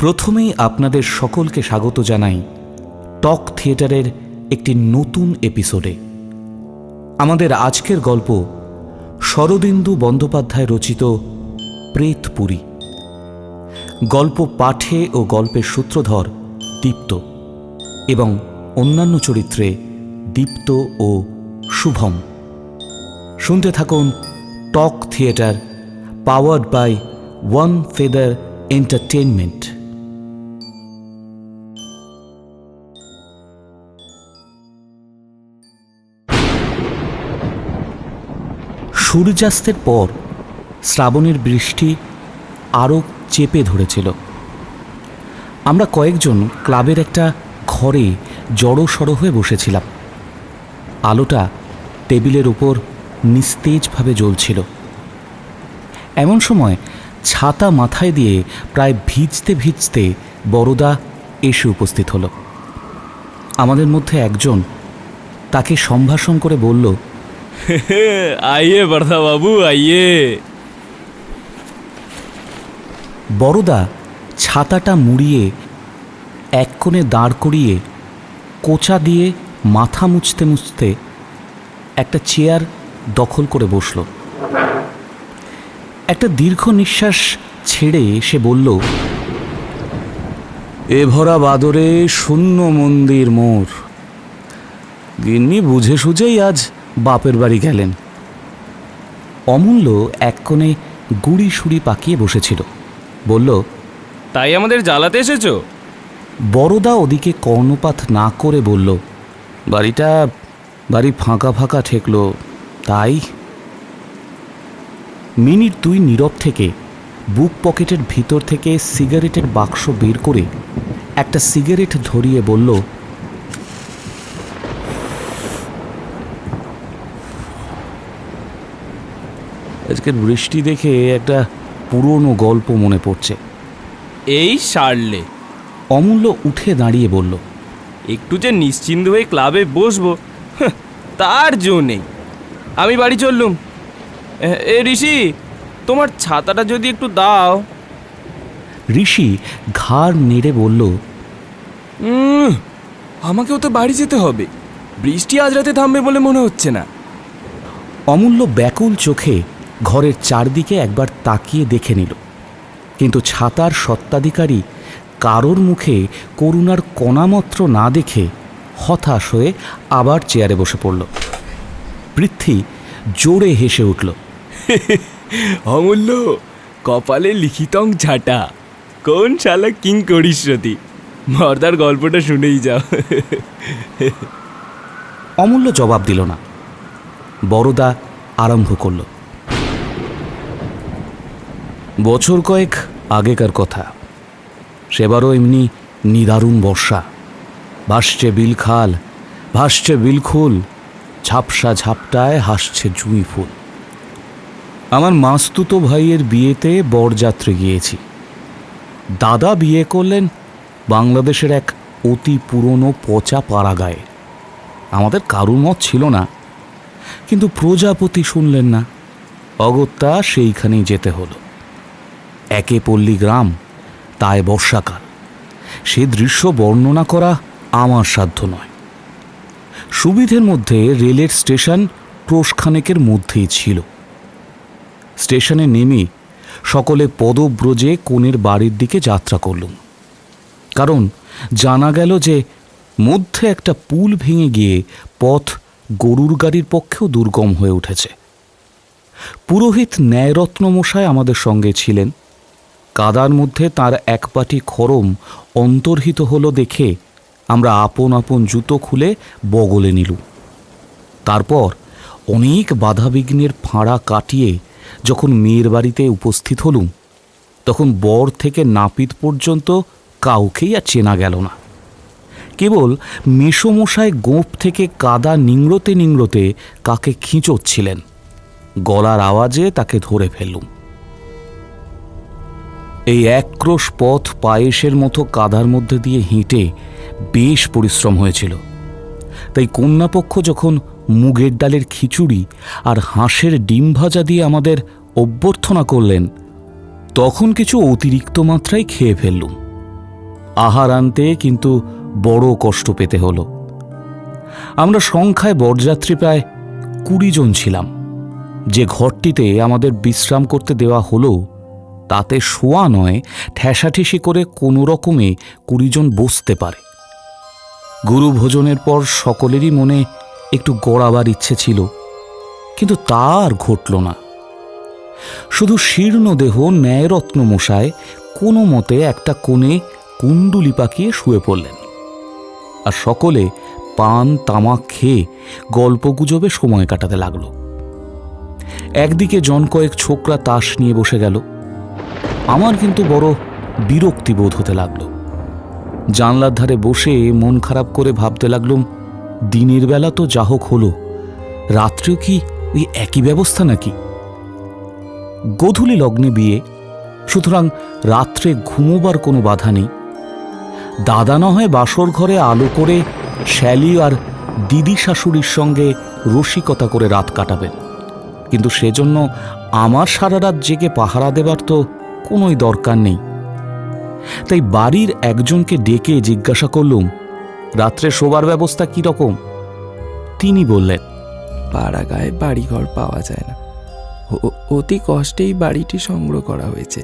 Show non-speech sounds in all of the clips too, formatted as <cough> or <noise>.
প্রথমেই আপনাদের সকলকে স্বাগত জানাই টক থিয়েটারের একটি নতুন এপিসোডে। আমাদের আজকের গল্প শরদিন্দু বন্দ্যোপাধ্যায় রচিত প্রেতপুরী গল্প পাঠে ও গল্পের সূত্রধর দীপ্ত এবং অন্যান্য চরিত্রে দীপ্ত ও শুভম। শুনতে থাকুন talk theatre powered by one feather entertainment সূর্যাস্তের পর শ্রাবণের বৃষ্টি আরও চেপে ধরেছিল। আমরা কয়েকজন ক্লাবের একটা ঘরে জড়ো সড়ো হয়ে বসেছিলাম। আলোটা টেবিলের উপর নিস্তেজভাবে জ্বলছিল। এমন সময় ছাতা মাথায় দিয়ে প্রায় ভিজতে ভিজতে বড়দা এসে উপস্থিত হলো। আমাদের মধ্যে একজন তাকে সম্ভাষণ করে বলল আইয়ে বর্দা বাবু আইয়ে বড়দা ছাতাটা মুড়িয়ে এক কোণে দাঁড় করিয়ে কোচা দিয়ে মাথা মুছতে মুছতে একটা চেয়ার দখল করে বসল। একটা দীর্ঘ নিঃশ্বাস ছেড়ে সে বলল এ ভরা বাদরে শূন্য মন্দির মোর। গিন্নি বুঝে সুঝেই আজ বাপের বাড়ি গেলেন। অমূল্য এক কোণে গুড়ি সুড়ি পাকিয়ে বসেছিল। বলল তাই আমাদের জ্বালাতে এসেছ? বড়দা ওদিকে কর্ণপাত না করে বলল বাড়িটা বাড়ি ফাঁকা ফাঁকা ঠেকল তাই। মিনিট দুই নীরব থেকে বুক পকেটের ভিতর থেকে সিগারেটের বাক্স বের করে একটা সিগারেট ধরিয়ে বলল আজকের বৃষ্টি দেখে একটা পুরনো গল্প মনে পড়ছে। এই সারলে। অমূল্য উঠে দাঁড়িয়ে বলল একটু যে নিশ্চিন্ত হয়ে ক্লাবে বসবো তার জো নেই। আমি বাড়ি চললুম। এ- ঋষি তোমার ছাতাটা যদি একটু দাও। ঋষি ঘাড় নেড়ে বলল উম, আমাকেও তো বাড়ি যেতে হবে। বৃষ্টি আজ রাতে থামবে বলে মনে হচ্ছে না। অমূল্য ব্যাকুল চোখে ঘরের চারদিকে একবার তাকিয়ে দেখে নিল। কিন্তু ছাতার সত্ত্বাধিকারী কারোর মুখে করুণার কণামাত্র না দেখে হতাশ হয়ে আবার চেয়ারে বসে পড়ল। পৃথ্বী জোরে হেসে উঠল অমূল্য, কপালে লিখিতং ঝাঁটা। কোন শালা কিং করিসরতি মর্দার গল্পটা শুনেই যাও। অমূল্য জবাব দিল না। বড়দা আরম্ভ করল বছর কয়েক আগেকার কথা। সেবারও এমনি নিদারুণ বর্ষা। ভাসছে বিলখাল ভাসছে বিলখুল ঝাপসা ঝাপটায় হাসছে জুঁই ফুল। আমার মাস্তুতো ভাইয়ের বিয়েতে বরযাত্রে গিয়েছি। দাদা বিয়ে করলেন বাংলাদেশের এক অতি পুরনো পচা পাড়াগায়ে। আমাদের কারুর মত ছিল না, কিন্তু প্রজাপতি শুনলেন না। অগত্যা সেইখানেই যেতে হলো। একে পল্লী গ্রাম, তাই বর্ষাকাল। সে দৃশ্য বর্ণনা করা আমার সাধ্য নয়। সুবিধের মধ্যে রেলের স্টেশন ক্রোশখানেকের মধ্যেই ছিল। স্টেশনে নেমে সকলে পদব্রজে কোণের বাড়ির দিকে যাত্রা করলুম। কারণ জানা গেল যে মধ্যে একটা পুল ভেঙে গিয়ে পথ গরুর গাড়ির পক্ষেও দুর্গম হয়ে উঠেছে। পুরোহিত ন্যায়রত্ন মশাই আমাদের সঙ্গে ছিলেন। কাদার মধ্যে তার এক পাটি খরম অন্তর্হিত হলো দেখে আমরা আপন আপন জুতো খুলে বগলে নিলুম। তারপর অনেক বাধাবিঘ্নের ফাঁড়া কাটিয়ে যখন মেয়ের বাড়িতে উপস্থিত হলুম, তখন বর থেকে নাপিত পর্যন্ত কাউকেই আর চেনা গেল না। কেবল মেষমশায় গোঁফ থেকে কাদা নিংড়োতে নিংড়োতে কাকে খিঁচোচ্ছিলেন, গলার আওয়াজে তাকে ধরে ফেললুম। এই একক্রোশ পথ পায়েসের মতো কাদার মধ্যে দিয়ে হেঁটে বেশ পরিশ্রম হয়েছিল। তাই কন্যাপক্ষ যখন মুগের ডালের খিচুড়ি আর হাঁসের ডিম ভাজা দিয়ে আমাদের অভ্যর্থনা করলেন, তখন কিছু অতিরিক্ত মাত্রায় খেয়ে ফেললুম। আহার আনতে কিন্তু বড় কষ্ট পেতে হলো। আমরা সংখ্যায় বরযাত্রী প্রায় কুড়ি জন ছিলাম। যে ঘরটিতে আমাদের বিশ্রাম করতে দেওয়া হলো তাতে শোয়া নয়, ঠেসাঠেসি করে কোনো রকমে কুড়িজন বসতে পারে। গুরু ভোজনের পর সকলেরই মনে একটু গড়াবার ইচ্ছে ছিল, কিন্তু তা আর ঘটল না। শুধু শীর্ণ দেহ ন্যায়রত্ন মশায় কোনো মতে একটা কোণে কুণ্ডুলি পাকিয়ে শুয়ে পড়লেন। আর সকলে পান, তামাক খেয়ে গল্পগুজবে সময় কাটাতে লাগল। একদিকে জন কয়েক ছোকরা তাস নিয়ে বসে গেল আমার কিন্তু বড় বিরক্তি বোধ হতে লাগল। জানলার ধারে বসে মন খারাপ করে ভাবতে লাগলুম দিনের বেলা তো যা হোক হলো, রাত্রেও কি ওই একই ব্যবস্থা নাকি? গোধূলি লগ্নে বিয়ে, সুতরাং রাত্রে ঘুমোবার কোনো বাধা নেই। দাদা না হয় বাসর ঘরে আলো করে শ্যালি আর দিদি শাশুড়ির সঙ্গে রসিকতা করে রাত কাটাবেন। কিন্তু সেজন্য আমার সারা রাত জেগে পাহারা দেবার তো কোনোই দরকার নেই। তাই বাড়ির একজনকে ডেকে জিজ্ঞাসা করলুম রাত্রে শোবার ব্যবস্থা কী রকম? তিনি বললেন পাড়া গায়ে বাড়িঘর পাওয়া যায় না। অতি কষ্টেই বাড়িটি সংগ্রহ করা হয়েছে।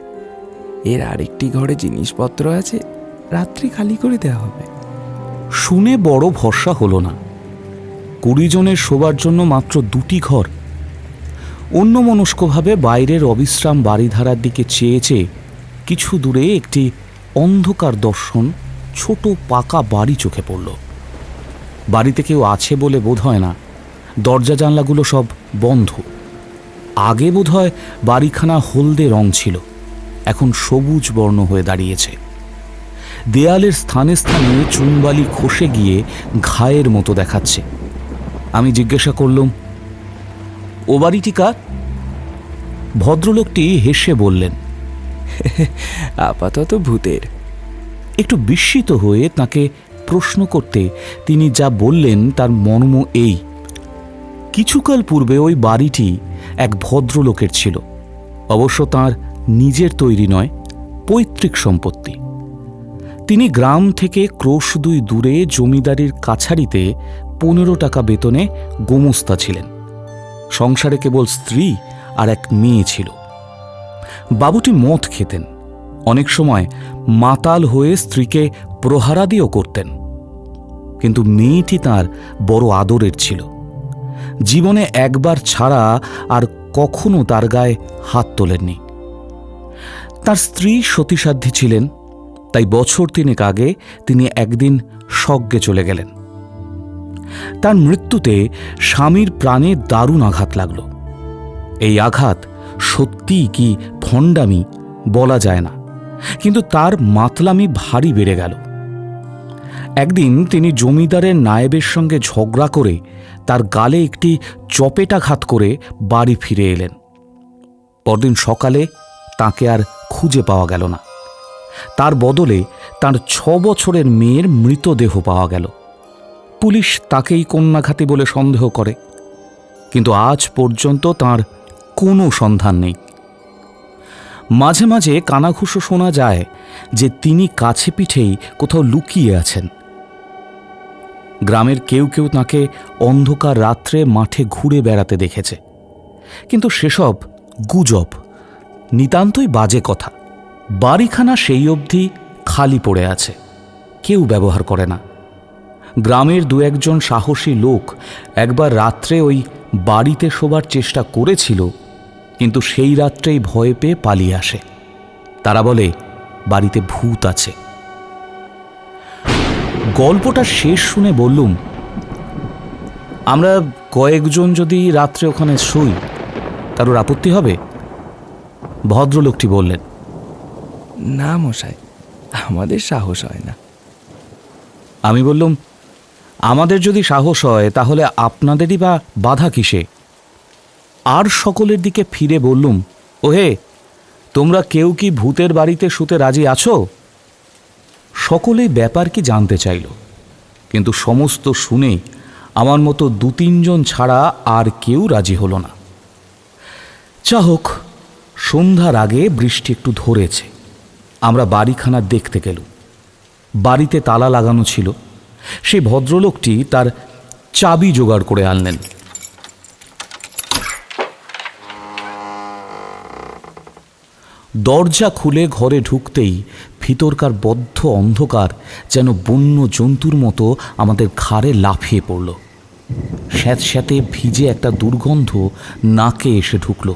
এর আরেকটি ঘরে জিনিসপত্র আছে রাত্রি খালি করে দেওয়া হবে। শুনে বড় ভরসা হলো না। কুড়ি জনের শোবার জন্য মাত্র দুটি ঘর অন্যমনস্কভাবে বাইরের অবিশ্রাম বাড়িধারার দিকে চেয়ে চেয়ে কিছু দূরে একটি অন্ধকার দর্শন ছোট পাকা বাড়ি চোখে পড়ল। বাড়িতে কেউ আছে বলে বোধ হয় না। দরজা জানলাগুলো সব বন্ধ। আগে বোধ হয় বাড়িখানা হলদে রং ছিল। এখন সবুজ বর্ণ হয়ে দাঁড়িয়েছে। দেয়ালের স্থানে স্থানে চুনবালি খসে গিয়ে ঘায়ের মতো দেখাচ্ছে। আমি জিজ্ঞাসা করলুম ও বাড়িটি কার ভদ্রলোকটি হেসে বললেন, আপাতত ভূতের। একটু বিস্মিত হয়ে তাকে প্রশ্ন করতে তিনি যা বললেন তার মর্ম এই। কিছুকাল পূর্বে ওই বাড়িটি এক ভদ্রলোকের ছিল। অবশ্য তার নিজের তৈরি নয়, পৈতৃক সম্পত্তি। তিনি গ্রাম থেকে ক্রোশ দুই দূরে জমিদারির কাছারিতে পনেরো টাকা বেতনে গোমস্তা ছিলেন। সংসারে কেবল স্ত্রী আর এক মেয়ে ছিল। বাবুটি মদ খেতেন। অনেক সময় মাতাল হয়ে স্ত্রীকে প্রহারাদিও করতেন। কিন্তু মেয়েটি তার বড় আদরের ছিল। জীবনে একবার ছাড়া আর কখনো তার গায়ে হাত তোলেননি। তার স্ত্রী সতীসাধ্যী ছিলেন, তাই বছর তিনেক আগে তিনি একদিন স্বজ্ঞে চলে গেলেন। তার মৃত্যুতে স্বামীর প্রাণে দারুণ আঘাত লাগল। এই আঘাত সত্যি কি ভণ্ডামি বলা যায় না, কিন্তু তার মাতলামি ভারী বেড়ে গেল। একদিন তিনি জমিদারের নায়েবের সঙ্গে ঝগড়া করে তার গালে একটি চপেটাঘাত করে বাড়ি ফিরে এলেন। পরদিন সকালে তাকে আর খুঁজে পাওয়া গেল না। তার বদলে তার ছ বছরের মেয়ের মৃতদেহ পাওয়া গেল। পুলিশ তাকেই কন্যাঘাতী বলে সন্দেহ করে, কিন্তু আজ পর্যন্ত তার কোনো সন্ধান নেই। মাঝে মাঝে কানাঘুষো শোনা যায় যে তিনি কাছে পিঠেই কোথাও লুকিয়ে আছেন। গ্রামের কেউ কেউ তাকে অন্ধকার রাত্রে মাঠে ঘুরে বেড়াতে দেখেছে। কিন্তু সেসব গুজব, নিতান্তই বাজে কথা। বাড়িখানা সেই অবধি খালি পড়ে আছে, কেউ ব্যবহার করে না। গ্রামের দু একজন সাহসী লোক একবার রাত্রে ওই বাড়িতে শোবার চেষ্টা করেছিল কিন্তু সেই রাত্রেই ভয় পেয়ে পালিয়ে আসে। তারা বলে বাড়িতে ভূত আছে। গল্পটা শেষ শুনে বললুম আমরা কয়েকজন যদি রাত্রে ওখানে শুই কারোর আপত্তি হবে? ভদ্রলোকটি বললেন না মশাই আমাদের সাহস হয় না। আমি বললুম আমাদের যদি সাহস হয়, তাহলে আপনাদেরই বা বাধা কিসে? আর সকলের দিকে ফিরে বললুম, ওহে, তোমরা কেউ কি ভূতের বাড়িতে শুতে রাজি আছো? সকলেই ব্যাপার কি জানতে চাইল, কিন্তু সমস্ত শুনে আমার মতো দু তিনজন ছাড়া আর কেউ রাজি হলো না। যা হোক, সন্ধ্যার আগে বৃষ্টি একটু ধরেছে, আমরা বাড়িখানা দেখতে গেলুম, বাড়িতে তালা লাগানো ছিল। সেই ভদ্রলোকটি তার চাবি জোগাড় করে আনলেন। দরজা খুলে ঘরে ঢুকতেই ভিতরকার বদ্ধ অন্ধকার যেন বন্য জন্তুর মতো আমাদের ঘাড়ে লাফিয়ে পড়ল। স্যাঁতস্যাঁতে ভিজে একটা দুর্গন্ধ নাকে এসে ঢুকল।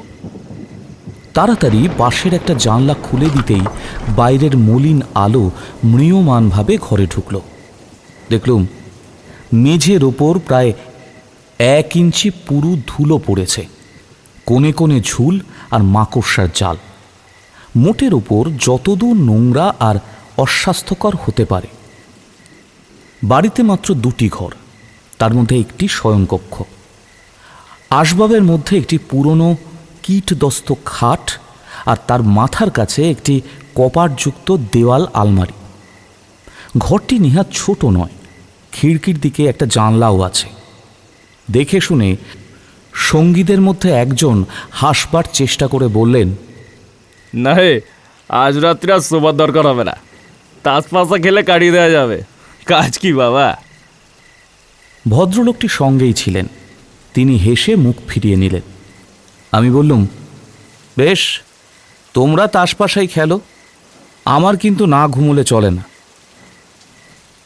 তাড়াতাড়ি পাশের একটা জানলা খুলে দিতেই বাইরের মলিন আলো ম্রিয়মানভাবে ঘরে ঢুকল। দেখলুম, মেঝের ওপর প্রায় এক ইঞ্চি পুরু ধুলো পড়েছে, কোণে কোণে ঝুল আর মাকড়সার জাল। মোটের ওপর যতদূর নোংরা আর অস্বাস্থ্যকর হতে পারে। বাড়িতে মাত্র দুটি ঘর, তার মধ্যে একটি স্বয়ংকক্ষ। আসবাবের মধ্যে একটি পুরনো কীটদস্ত খাট আর তার মাথার কাছে একটি কপাটযুক্ত দেওয়াল আলমারি। ঘরটি নিহাত ছোট নয় খিড়কির দিকে একটা জানলাও আছে। দেখে শুনে সঙ্গীদের মধ্যে একজন হাসবার চেষ্টা করে বললেন না হে আজ রাত্রে আর শোবার দরকার হবে না। তাসপাসা খেলে কাটিয়ে দেওয়া যাবে। কাজ কি বাবা? ভদ্রলোকটি সঙ্গেই ছিলেন। তিনি হেসে মুখ ফিরিয়ে নিলেন। আমি বললুম বেশ তোমরা তাসপাশাই খেলো। আমার কিন্তু না ঘুমোলে চলে না।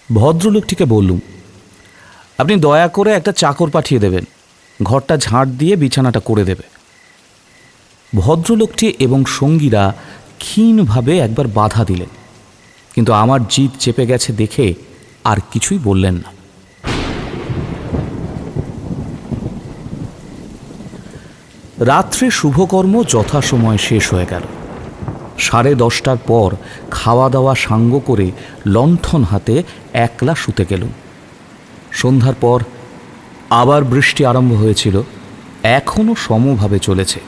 ভদ্রলোকটিকে বললুম, আপনি দয়া করে একটা চাকর পাঠিয়ে দেবেন। ঘরটা ঝাঁট দিয়ে বিছানাটা করে দেবে। ভদ্রলোকটি এবং সঙ্গীরা ক্ষীণভাবে একবার বাধা দিলেন, কিন্তু আমার জিদ চেপে গেছে দেখে আর কিছুই বললেন না। রাত্রে শুভকর্ম যথাসময়ে শেষ হয়ে গেল। সাড়ে দশটার পর খাওয়া দাওয়া সাঙ্গ করে লণ্ঠন হাতে একলা শুতে গেলুম। সন্ধ্যার পর আবার বৃষ্টি আরম্ভ হয়েছিল এখনও সমভাবে চলেছে।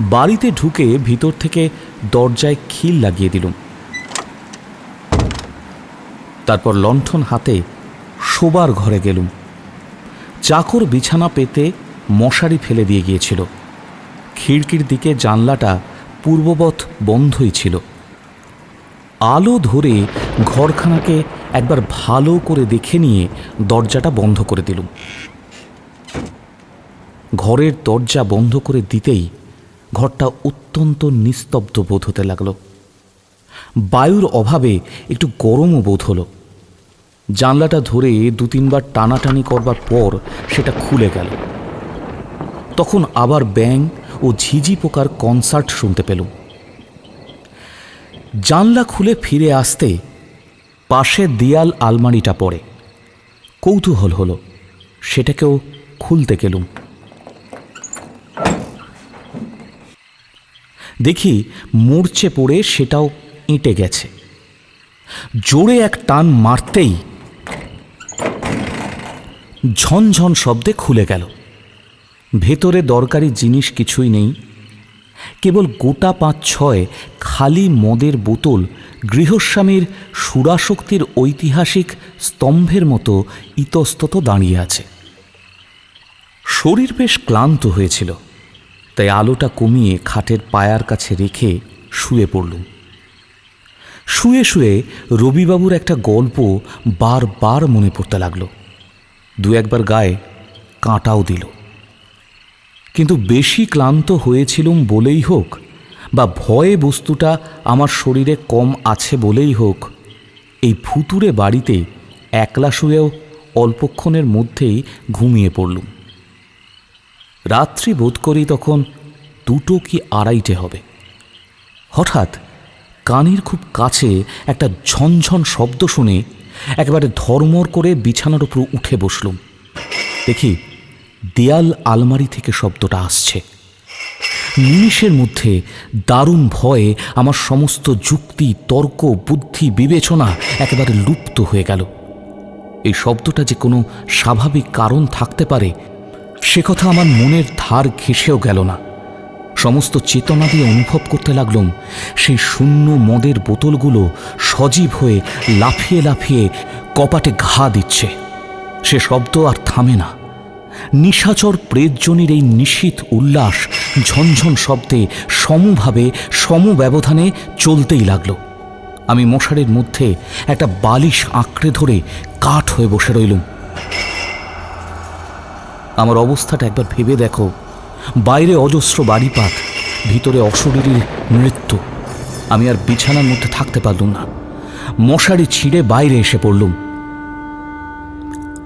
বাড়িতে ঢুকে ভিতর থেকে দরজায় খিল লাগিয়ে দিলুম। তারপর লণ্ঠন হাতে শোবার ঘরে গেলুম। চাকর বিছানা পেতে মশারি ফেলে দিয়ে গিয়েছিল। খিড়কির দিকে জানলাটা পূর্ববৎ বন্ধই ছিল। আলো ধরে ঘরখানাকে একবার ভালো করে দেখে নিয়ে দরজাটা বন্ধ করে দিলুম। ঘরের দরজা বন্ধ করে দিতেই ঘরটা অত্যন্ত নিস্তব্ধ বোধ হতে লাগল। বায়ুর অভাবে একটু গরমও বোধ হলো। জানলাটা ধরে দু তিনবার টানাটানি করবার পর সেটা খুলে গেল। তখন আবার ব্যাং ও ঝিঝি পোকার কনসার্ট শুনতে পেলুম। জানলা খুলে ফিরে আসতে পাশে দেয়াল আলমারিটা পড়ে। কৌতূহল হলো, সেটাকেও খুলতে গেলুম। দেখি মূর্ছে পড়ে সেটাও এঁটে গেছে। জোরে এক টান মারতেই ঝনঝন শব্দে খুলে গেল। ভেতরে দরকারি জিনিস কিছুই নেই। কেবল গোটা পাঁচ ছয় খালি মদের বোতল গৃহস্বামীর সুরাশক্তির ঐতিহাসিক স্তম্ভের মতো ইতস্তত দাঁড়িয়ে আছে। শরীর বেশ ক্লান্ত হয়েছিল, তাই আলোটা কমিয়ে খাটের পায়ার কাছে রেখে শুয়ে পড়লুম। শুয়ে শুয়ে রবিবাবুর একটা গল্প বারবার মনে পড়তে লাগল। দু একবার গায়ে কাঁটাও দিল। কিন্তু বেশি ক্লান্ত হয়েছিলুম বলেই হোক, বা ভয়ে বস্তুটা আমার শরীরে কম আছে বলেই হোক, এই ফুতুরে বাড়িতে একলা শুয়েও অল্পক্ষণের মধ্যেই ঘুমিয়ে পড়লুম। রাত্রি বোধ করি তখন দুটো কি আড়াইটে হবে। হঠাৎ কানের খুব কাছে একটা ঝনঝন শব্দ শুনে একেবারে ধর্মর করে বিছানার উপর উঠে বসলুম। দেখি দেয়াল আলমারি থেকে শব্দটা আসছে। নিমিষের মধ্যে দারুণ ভয়ে আমার সমস্ত যুক্তি, তর্ক, বুদ্ধি, বিবেচনা একেবারে লুপ্ত হয়ে গেল। এই শব্দটা যে কোনো স্বাভাবিক কারণ থাকতে পারে, সে কথা আমার মনের ধার ঘেঁষেও গেল না। সমস্ত চেতনা দিয়ে অনুভব করতে লাগলাম, সেই শূন্য মদের বোতলগুলো সজীব হয়ে লাফিয়ে লাফিয়ে কপাটে ঘা দিচ্ছে। সে শব্দ আর থামে না। নিশাচর প্রেতজনির এই নিশীত উল্লাস ঝনঝন শব্দে সমভাবে সমব্যবধানে চলতেই লাগল। আমি মশারির মধ্যে একটা বালিশ আঁকড়ে ধরে কাঠ হয়ে বসে রইলুম। আমার অবস্থাটা একবার ভেবে দেখো। বাইরে অজস্র বাড়িপাত, ভিতরে অশরীরীর মৃত্যু। আমি আর বিছানার মধ্যে থাকতে পারলুম না। মশারি ছিঁড়ে বাইরে এসে পড়লুম।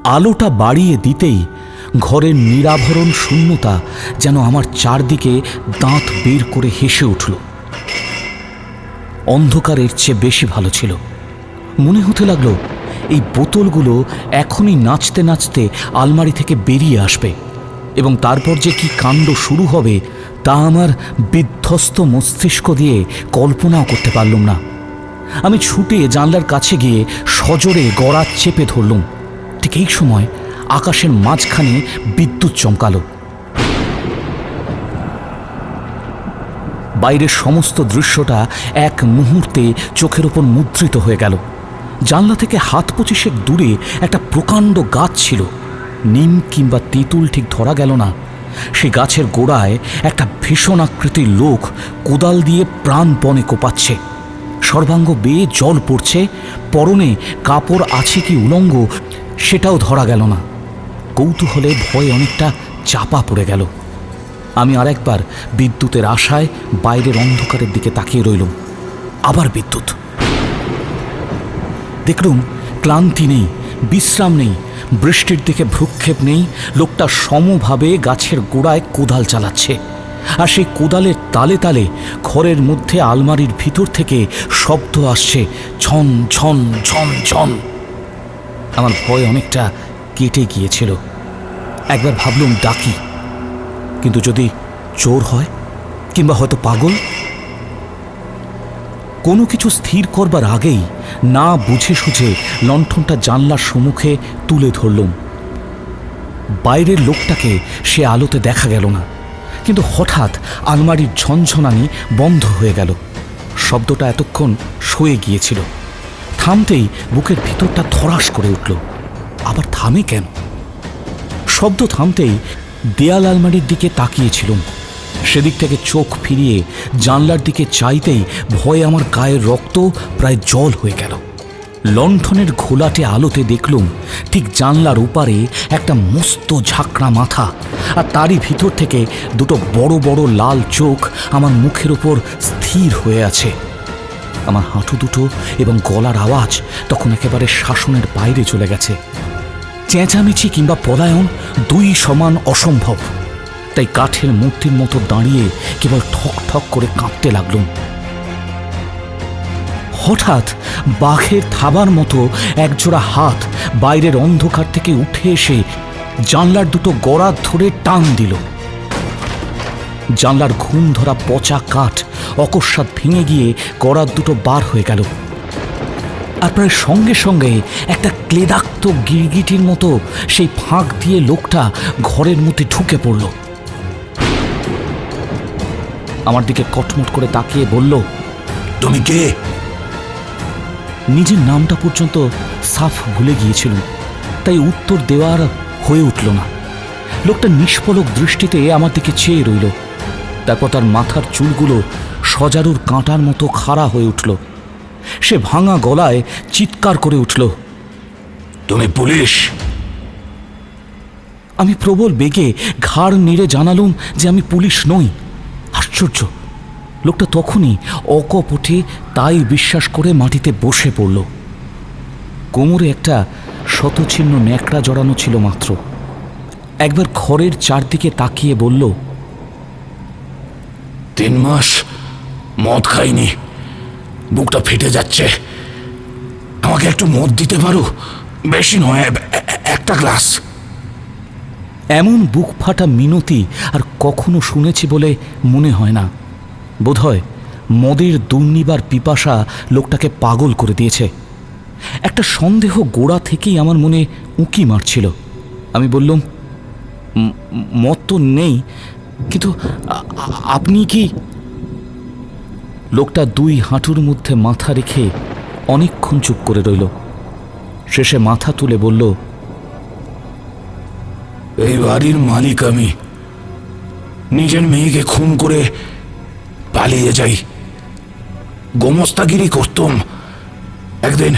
আলোটা বাড়িয়ে দিতেই ঘরের নিরাভরণ শূন্যতা যেন আমার চারদিকে দাঁত বের করে হেসে উঠল। অন্ধকারের চেয়ে বেশি ভালো ছিল। মনে হতে লাগল, এই বোতলগুলো এখনই নাচতে নাচতে আলমারি থেকে বেরিয়ে আসবে এবং তারপর যে কি কাণ্ড শুরু হবে তা আমার বিধ্বস্ত মস্তিষ্ক দিয়ে কল্পনাও করতে পারলুম না। আমি ছুটে জানলার কাছে গিয়ে সজোরে গড়া চেপে ধরলুম। ঠিক এই সময় আকাশের মাঝখানে বিদ্যুৎ চমকালো। বাইরের সমস্ত দৃশ্যটা এক মুহূর্তে চোখের ওপর মুদ্রিত হয়ে গেল। জানলা থেকে হাত পঁচিশেক দূরে একটা প্রকাণ্ড গাছ ছিল। নিম কিংবা তেঁতুল ঠিক ধরা গেল না। সে গাছের গোড়ায় একটা ভীষণ আকৃতির লোক কোদাল দিয়ে প্রাণপণে কোপাচ্ছে। সর্বাঙ্গ বেয়ে জল পড়ছে, পরনে কাপড় আছে কি উলঙ্গ, সেটাও ধরা গেল না। কৌতূহলে ভয় অনেকটা চাপা পড়ে গেল। আমি আরেকবার বিদ্যুতের আশায় বাইরের অন্ধকারের দিকে তাকিয়ে রইলুম। আবার বিদ্যুৎ। দেখলুম, ক্লান্তি নেই, বিশ্রাম নেই, বৃষ্টির দিকে ভ্রুক্ষেপ নেই, লোকটা সমভাবে গাছের গোড়ায় কোদাল চালাচ্ছে। আর সেই কোদালের তালে তালে ঘরের মধ্যে আলমারির ভিতর থেকে শব্দ আসছে ঝন ঝন ঝন ঝন আমার ভয় অনেকটা কেটে গিয়েছিল। একবার ভাবলুম ডাকি। কিন্তু যদি চোর হয়, কিংবা হয়তো পাগল? কোনো কিছু স্থির করবার আগেই না বুঝে সুঝে লণ্ঠনটা জানলার সম্মুখে তুলে ধরলুম। বাইরের লোকটাকে সে আলোতে দেখা গেল না। কিন্তু হঠাৎ আলমারির ঝনঝনানি বন্ধ হয়ে গেল। শব্দটা এতক্ষণ সয়ে গিয়েছিল। থামতেই বুকের ভিতরটা ধরাস করে উঠল। আবার থামে কেন? শব্দ থামতেই দেয়াল আলমারির দিকে তাকিয়েছিলুম। সেদিক থেকে চোখ ফিরিয়ে জানলার দিকে চাইতেই ভয়ে আমার গায়ের রক্ত প্রায় জল হয়ে গেল। লণ্ঠনের ঘোলাটে আলোতে দেখলুম ঠিক জানলার উপারে একটা মস্ত ঝাঁকড়া মাথা আর তারই ভিতর থেকে দুটো বড় বড় লাল চোখ আমার মুখের ওপর স্থির হয়ে আছে। আমার হাঁটু দুটো এবং গলার আওয়াজ তখন একেবারে শাসনের বাইরে চলে গেছে। চেঁচামেচি কিংবা পলায়ন দুই সমান অসম্ভব। তাই কাঠের মূর্তির মতো দাঁড়িয়ে কেবল ঠক ঠক করে কাঁপতে লাগলুম। হঠাৎ বাঘের থাবার মতো একজোড়া হাত বাইরের অন্ধকার থেকে উঠে এসে জানলার দুটো গড়া ধরে টান দিল। জানলার ঘুম ধরা পচা কাঠ অকস্মাৎ ভেঙে গিয়ে গড়ার দুটো বার হয়ে গেল। আর প্রায় সঙ্গে সঙ্গে একটা ক্লেদাক্ত গিরগিটির মতো সেই ফাঁক দিয়ে লোকটা ঘরের মধ্যে ঢুকে পড়ল। আমার দিকে কটমট করে তাকিয়ে বলল তুমি কে? নিজের নামটা পর্যন্ত সাফ ভুলে গিয়েছিল তাই উত্তর দেওয়ার হয়ে উঠল না। লোকটা নিষ্পলক দৃষ্টিতে আমার দিকে চেয়ে রইল তারপর তার মাথার চুলগুলো সজারুর কাঁটার মতো খাড়া হয়ে উঠল। সে ভাঙা গলায় চিৎকার করে উঠল, তুমি পুলিশ? আমি প্রবল বেগে ঘাড় নেড়ে জানালুম যে আমি পুলিশ নই। আশ্চর্য, লোকটা তখনই অকপটে তাই বিশ্বাস করে মাটিতে বসে পড়ল। কোমরে একটা শতচিহ্ন ন্যাকড়া জড়ানো ছিল মাত্র। একবার ঘরের চারদিকে তাকিয়ে বলল, তিন মাস মদ খাইনি। বুকটা ফেটে যাচ্ছে। আমাকে একটু মদ দিতে পারো? বেশি নয় একটা গ্লাস। এমন বুক ফাটা মিনতি আর কখনো শুনেছি বলে মনে হয় না। বোধহয় মদের দুর্নিবার পিপাসা লোকটাকে পাগল করে দিয়েছে। একটা সন্দেহ গোড়া থেকেই আমার মনে উঁকি মারছিল। আমি বললুম, "ম- মদ তো নেই, কিন্তু আপনি কি লোকটা দুই হাঁটুর মধ্যে মাথা রেখে অনেকক্ষণ চুপ করে রইল। শেষে মাথা তুলে বলল, এই বাড়ির মালিক আমি। নিজের মেয়েকে খুন করে পালিয়ে যাই। গোমস্তাগিরি করতাম। একদিন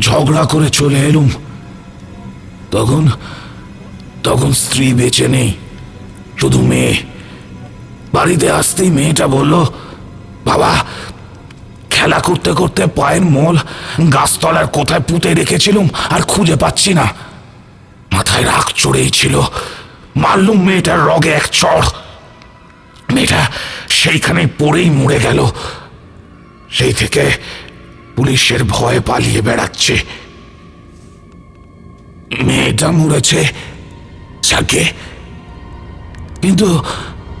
ঝগড়া করে চলে এলুম। তখন তখন স্ত্রী বেঁচে নেই। শুধু মেয়ে। বাড়িতে আসতেই মেয়েটা বলল বাবা, খেলা করতে করতে পায়ের মল গাছতলার কোথায় পুঁতে রেখেছিলুম আর খুঁজে পাচ্ছি না। মাথায় রাগ চড়েই ছিল। মারলুম মেয়েটার রগে এক চড় মেয়েটা সেইখানে পড়েই মরে গেল। সেই থেকে পুলিশের ভয়ে পালিয়ে বেড়াচ্ছে। মেয়েটা মরেছে যাকে কিন্তু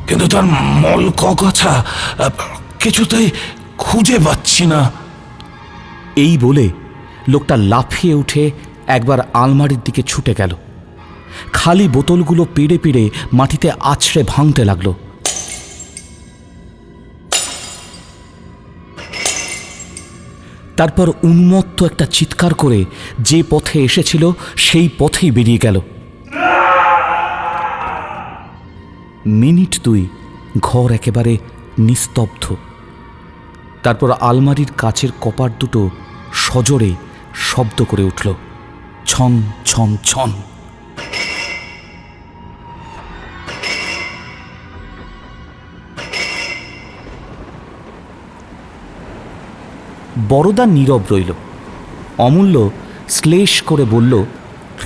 কিন্তু তার মল কথা কিছুতেই খুঁজে পাচ্ছি না। এই বলে লোকটা লাফিয়ে উঠে একবার আলমারির দিকে ছুটে গেল। খালি বোতলগুলো পেড়ে পেড়ে মাটিতে আছড়ে ভাঙতে লাগল। তারপর উন্মত্ত একটা চিৎকার করে যে পথে এসেছিল সেই পথেই বেরিয়ে গেল। মিনিট দুই ঘর একেবারে নিস্তব্ধ। আলমারির কাছের কপাট দুটো সজোরে শব্দ করে উঠল, ছন ছন ছন। বড়দা নীরব রইল, অমূল্য শ্লেষ করে বলল,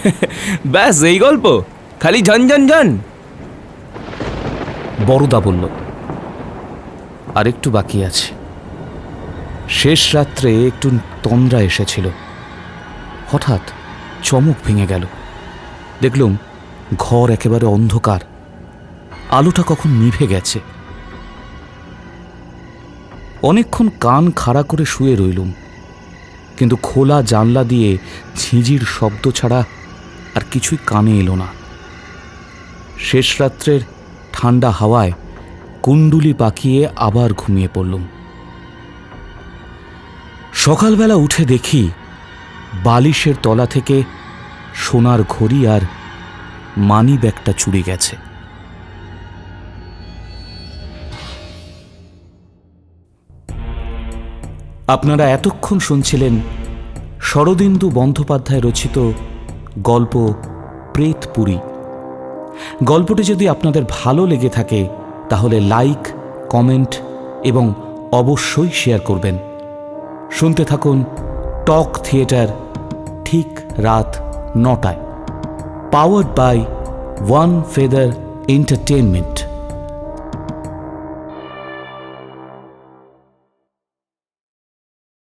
<laughs> ব্যাস, এই গল্প, খালি ঝন ঝন ঝন। বড়দা বলল, আরেকটু বাকি আছে। শেষ রাত্রে একটু তন্দ্রা এসেছিল। হঠাৎ চমক ভেঙে গেল। দেখলুম ঘর একেবারে অন্ধকার। আলোটা কখন নিভে গেছে। অনেকক্ষণ কান খাড়া করে শুয়ে রইলুম। কিন্তু খোলা জানলা দিয়ে ঝিঁঝির শব্দ ছাড়া আর কিছুই কানে এলো না। শেষ রাত্রের ঠান্ডা হাওয়ায় কুণ্ডুলি পাকিয়ে আবার ঘুমিয়ে পড়লুম। সকালবেলা উঠে দেখি বালিশের তলা থেকে সোনার ঘড়ি আর মানি ব্যাগটা চুরি গেছে। আপনারা এতক্ষণ শুনছিলেন শরদিন্দু বন্দ্যোপাধ্যায় রচিত গল্প প্রেতপুরী গল্পটি যদি আপনাদের ভালো লেগে থাকে, তাহলে লাইক, কমেন্ট এবং অবশ্যই শেয়ার করবেন। শুনতে থাকুন টক থিয়েটার ঠিক রাত নটায় powered by one feather entertainment